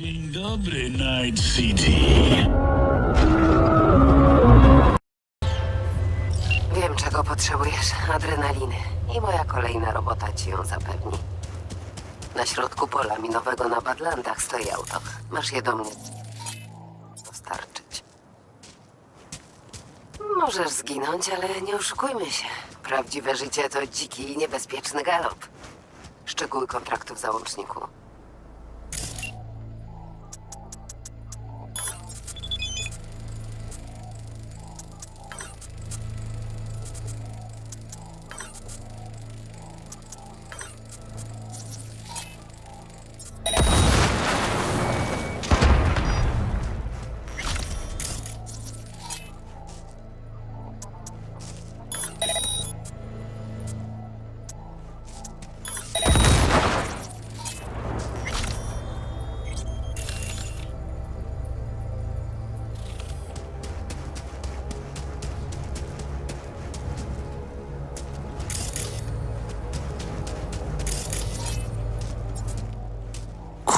Dzień dobry, Night City. Wiem, czego potrzebujesz. Adrenaliny. I moja kolejna robota ci ją zapewni. Na środku pola minowego na Badlandach stoi auto. Masz je do mnie dostarczyć. Możesz zginąć, ale nie oszukujmy się. Prawdziwe życie to dziki i niebezpieczny galop. Szczegóły kontraktu w załączniku.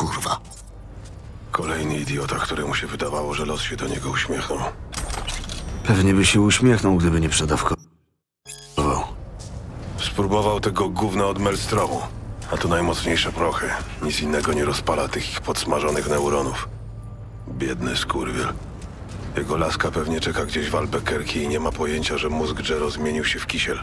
Kurwa. Kolejny idiota, któremu się wydawało, że los się do niego uśmiechnął. Pewnie by się uśmiechnął, gdyby nie przedawkował. Spróbował tego gówna od Melstromu, a to najmocniejsze prochy. Nic innego nie rozpala tych ich podsmażonych neuronów. Biedny skurwiel. Jego laska pewnie czeka gdzieś w Albuquerque i nie ma pojęcia, że mózg Jero zmienił się w kisiel.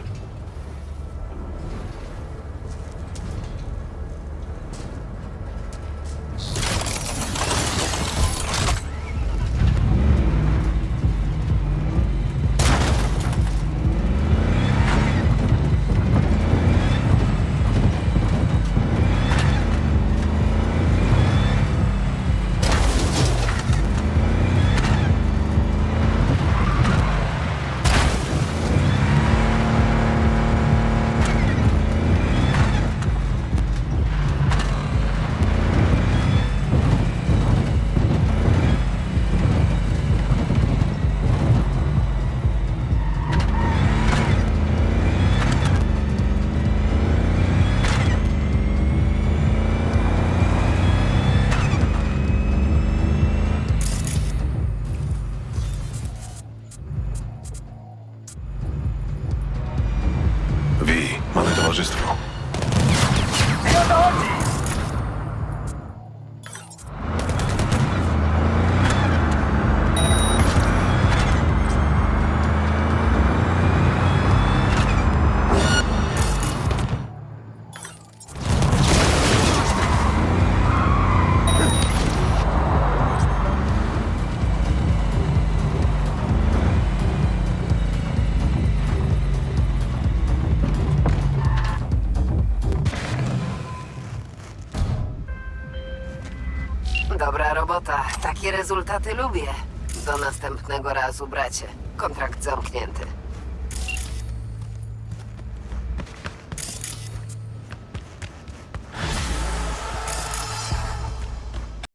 Towarzystwo. Dobra robota. Takie rezultaty lubię. Do następnego razu, bracie. Kontrakt zamknięty.